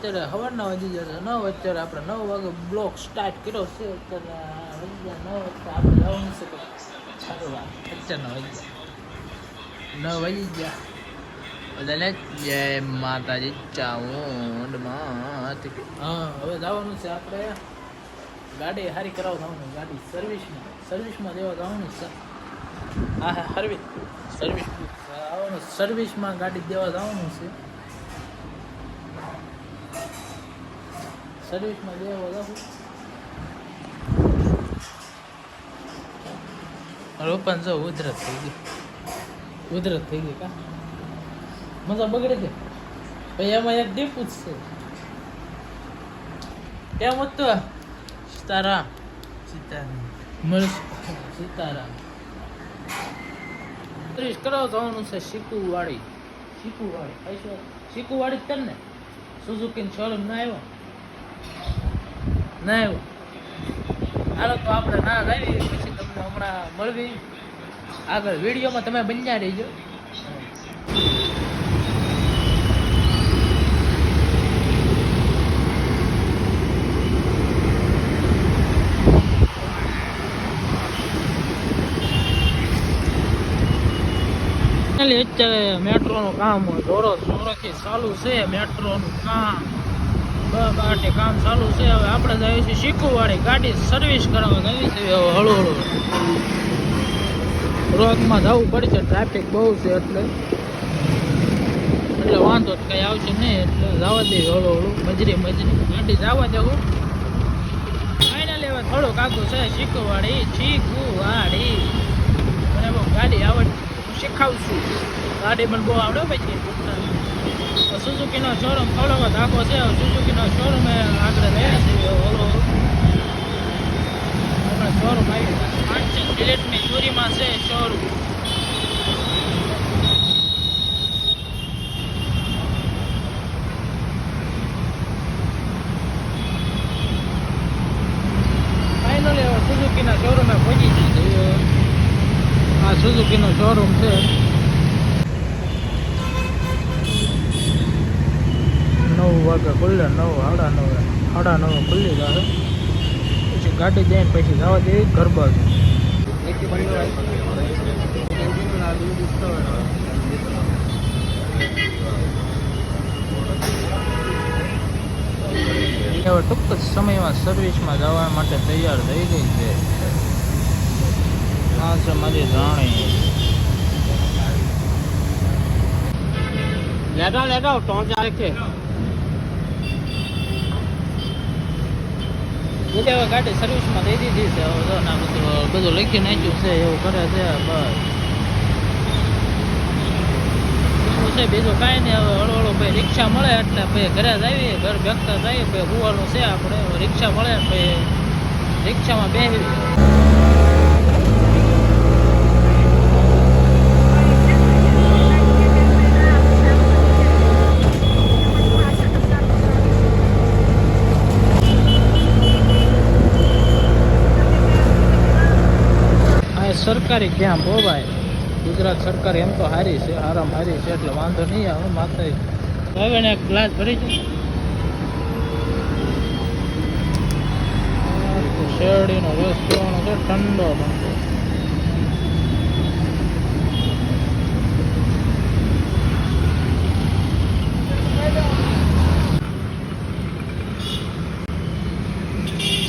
અત્યારે સવારના વાગી જશે નવ અત્યારે આપણે નવ વાગે બ્લોક સ્ટાર્ટ કર્યો છે. અત્યારે ગયા નવ વાગે આપણે જવાનું છે સારું વાત અત્યારના વાગી ગયા. નવ વાગી ગયા. બધાને જય માતાજી. ચાઉંડ માત હા, હવે જવાનું છે આપણે ગાડી સારી કરાવવા જવાનું ગાડી સર્વિસમાં સર્વિસમાં દેવા જવાનું છે. હા હા સર્વિસ સર્વિસ આવવાનું સર્વિસમાં ગાડી દેવા જવાનું છે. સર્વિસમાં દેવા જવું રોપન જો ઉધરત થઈ ગઈ ઉધરત થઈ ગઈ કા? મજા બગડે છે. ભાઈ એમાં એક દીપું જ છે. કેમ હતું સીતારામ. સીતારામ. મળશ સીતારામ. ત્રીસ કરો જવાનું છે શીકુવાડી શીકુવાડી શીકુવાડી જ તને. સુઝુકી શોરૂમ ના આવ્યો. ના એવું. હાલો તો આપણે ના લાવી, પછી તમને હમણાં મળવી. આગળ વિડીયોમાં તમે બન્યા રહીજો. અત્યારે મેટ્રોનું કામ ધોરો ધોરોથી ચાલુ છે મેટ્રોનું કામ. બાટે કામ ચાલુ છે. હવે આપણે જઈએ છીએ શીખુવાડી ગાડી સર્વિસ કરાવવા જઈએ છે. હવે હળુ હળુ જવું પડશે. ટ્રાફિક બહુ છે એટલે. એટલે વાંધો જ કંઈ આવશે નહીં. એટલે જવા દેવી હળુ હળું મજરી મજરી. ગાડી જવા દેવું ફાઇનલી એવા થોડુંક આગું છે. શીખવાડી શીખવાડી. મને બહુ ગાડી આવડતી. હું શીખાવશું ગાડી મને બહુ આવડે પછી સુઝુકીનો શોરૂમ થોડો ધાકો છે. સુઝુકીનો શોરૂમ આગળ રહ્યા છે. ઓલો આપણે શોરૂમ આવી પાંચ બિલેટની ચોરીમાં છે શોરૂમ સુઝુકીના શોરૂમે પહોંચી જઈએ આ સુઝુકીનો શોરૂમ છે નવ વાગે ખુલ્લે નવ સાડા નવ સાડા નવ ખુલ્લી જશે પછી ગાડી જઈને પછી જવા દેવી ઘર બાજુ હવે ટૂંક જ સમયમાં સર્વિસમાં જવા માટે તૈયાર થઈ ગઈ છે. આ છે મારી રાણી. લેતા લેતા ત્રણ ચાર છે હવે ગાડી સર્વિસમાં દઈ દીધી છે. હવે બધું બધું લખી નાખ્યું છે, એવું કરે છે, બસ. છે, બીજું કાંઈ નહીં, હવે હળો હળો ભાઈ રિક્ષા મળે એટલે ભાઈ ઘરે જ આવીએ, ઘર ભેગતા જઈએ ભાઈ ગુવાનું છે આપણે રિક્ષા મળે ભાઈ રિક્ષામાં બેસી આ એ સરકારી કેમ્પ હો ભાઈ. ગુજરાત સરકાર એમ તો હારી છે આરામ હારી છે, એટલે વાંધો નહીં આવે માથે હવે ને ગ્લાસ ભરી છે શેરડીનો છે, ઠંડો ઠંડો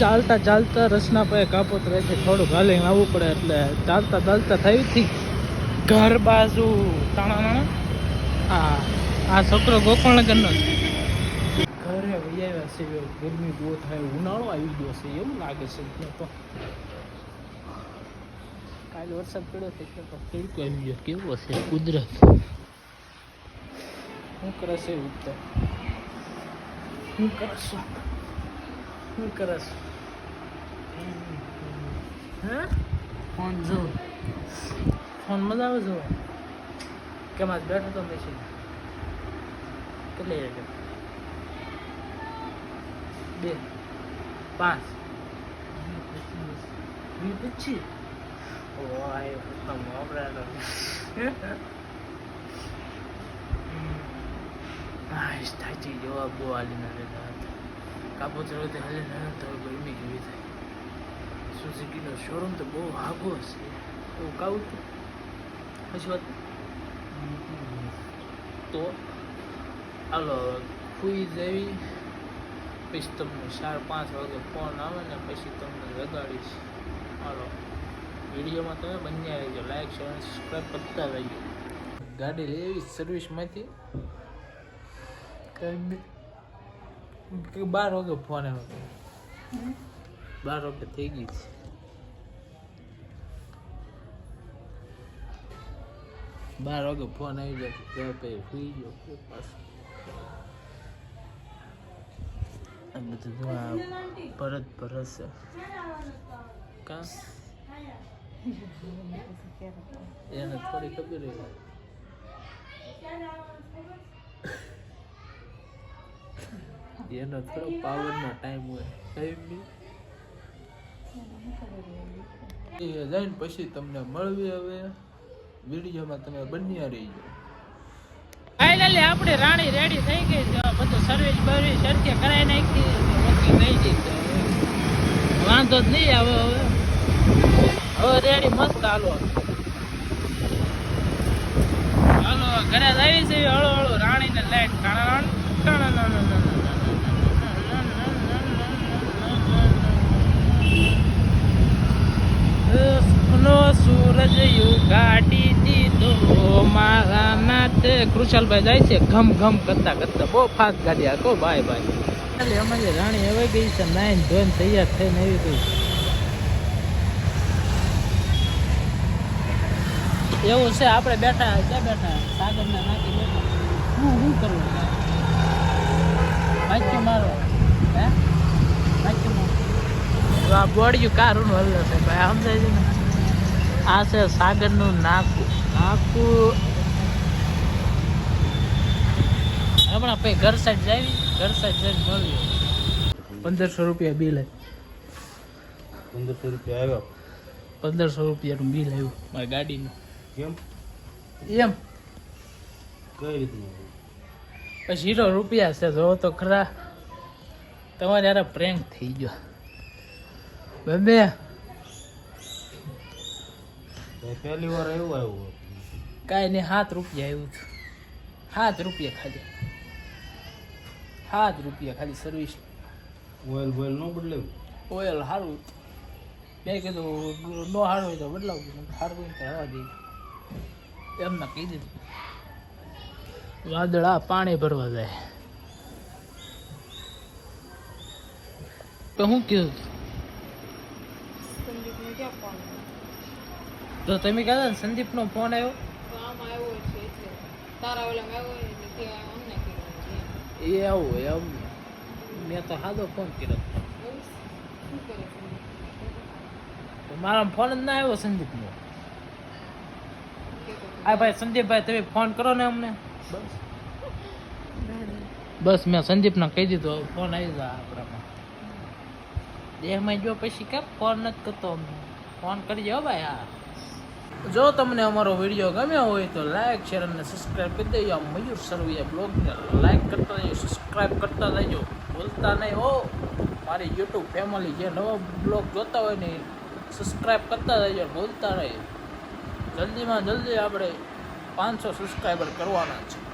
ચાલતા ચાલતા રસના પાસે કાપોત રહે છે થોડુંક હાલીને આવવું પડે એટલે ચાલતા ચાલતા થઈ હતી ઘર બાજુ તાણા આ આ છોકરો ગોકર્ણગરનો છે. ઘરે વૈયાવ્યા છે ગરમી બહુ થાય, ઉનાળો આવી ગયો છે, એવું લાગે છે તો. કાલે વરસાદ પડ્યો છે તો કેવું આવી ગયો. કેવો છે કુદરત? શું કરે છે ઉત્તર? શું કરશું? શું કરસ હે ફોન જો. ફોન મજા આવે જો કેમ આજ બેઠો તો મેસેજ કેટલી છે બે. પાંચ. વી પછી ઓય ઉત્તમ આપણે નાઈસ થાચી જવા બહુ હાલીને રહેતા હતા કાપોતર વખતે હાલીને આવ્યો તો ગરમી કેવી થાય સુઝુકીનો શોરૂમ તો બહુ આઘો છે. એવું કાવું હતું પછી વાત તો હાલો, ખુઈ જવી પછી તમને ચાર પાંચ વાગે ફોન આવે ને પછી તમને લગાડીશ. હાલો, વિડીયોમાં તમે બન્યા રહેજો. લાઈક શેર સબસ્ક્રાઈબ કરતા રહેજો. ગાડી લેવી સર્વિસમાંથી બાર વાગે ફોન આવ્યો? બાર વાગે થઈ ગઈ છે. બાર વાગે ફોન આવી જાય ત્યાં પછી સુઈ ગયો પાછું. આ બધું જો આ ભરત ભરત કા? એને થોડી ખબર એનો થોડો પાવરનો ટાઈમ હોય. ટાઈમ એ જઈને પછી તમને મળવી હવે. વિડીયોમાં તમે બન્યા રહીજો. ફાઇનલી આપણે રાણી રેડી થઈ ગઈ છે. બધું સર્વિસ બર્વિસ સરખે કરાવી નાખી. ઓકે થઈ ગઈ વાંધો જ નહીં આવે હવે. હવે રેડી મસ્ત હાલો. હાલો, ઘરે આવી છે હળો હળો રાણીને લાઈટ નો સૂરજ ઉગાડી દીધો મારા નાતે કૃષાલભાઈ જાય છે ઘમ ઘમ કરતા કરતા બહુ ફાસ્ટ ગાડી આ કો ભાઈ ભાઈ એટલે રાણી હવે ગઈ છે નાઈન ધોઈને તૈયાર થઈને આવી ગઈ એવું છે આપણે બેઠા ક્યાં બેઠા સાગરના નાખી બેઠા હું શું કરું વાંચ્યું મારો હે વાંચ્યું મારો આ બોડિયું કારું હલ્લો છે ભાઈ સમજાય છે ને? આ છે સાગરનું નાકું. નાકું. હમણાં પછી ઘર સાઈડ જાવી ઘર સાઈડ જઈને મળીએ પંદરસો રૂપિયા બિલ પંદરસો રૂપિયા આવ્યો. પંદરસો રૂપિયાનું બિલ આવ્યું મારી ગાડીનું. કેમ? એમ. કઈ રીતનું પછી ઝીરો રૂપિયા છે જો તો ખરા. તમારે યાર પ્રેન્ક થઈ ગયો. બેબે. પહેલી વાર એવું આવ્યું. કાંઈ નહીં સાત રૂપિયા આવ્યું હતું સાત રૂપિયા ખાલી સાત રૂપિયા ખાલી સર્વિસ ઓઇલ બોઇલ ન બદલાવ્યું ઓઇલ સારું. મેં કીધું ન સારું હોય તો બદલાવું. સારું હોય તો રહેવા દઈએ. એમને કહી દીધું. વાદળા પાણી ભરવા જાય. તો હું કીધું? ફોન તો તમે કહેતા ને સંદીપનો ફોન આવ્યો? તો આમાં આવ્યો તારા ઓલામાં આવ્યો એટલે કે અમને કીધું એ આવું એમ. મેં તો સાદો ફોન કર્યો મારા ફોન જ ના આવ્યો સંદીપનો. આ ભાઈ સંદીપભાઈ તમે ફોન કરો ને અમને. બસ. બસ મેં સંદીપને કહી દીધો ફોન આવી જાય આપણામાં. દેહમાં જો પછી કેમ ફોન નથી કરતો અમને? ફોન કરજો હો ભાઈ હા. જો તમને અમારો વીડિયો ગમ્યો હોય તો લાઈક શેર અને સબસ્ક્રાઈબ કરી દેજો. આ મયુર સરવૈયા બ્લોગને લાઈક કરતા રહેજો સબસ્ક્રાઈબ કરતા રહેજો. ભૂલતા નહીં હો. મારી યુટ્યુબ ફેમિલી જે નવો બ્લોગ જોતા હોય ને સબસ્ક્રાઈબ કરતા રહેજો, ભૂલતા નહીં. જલ્દીમાં જલ્દી આપણે પાંચસો સબસ્ક્રાઈબર કરવાના છે.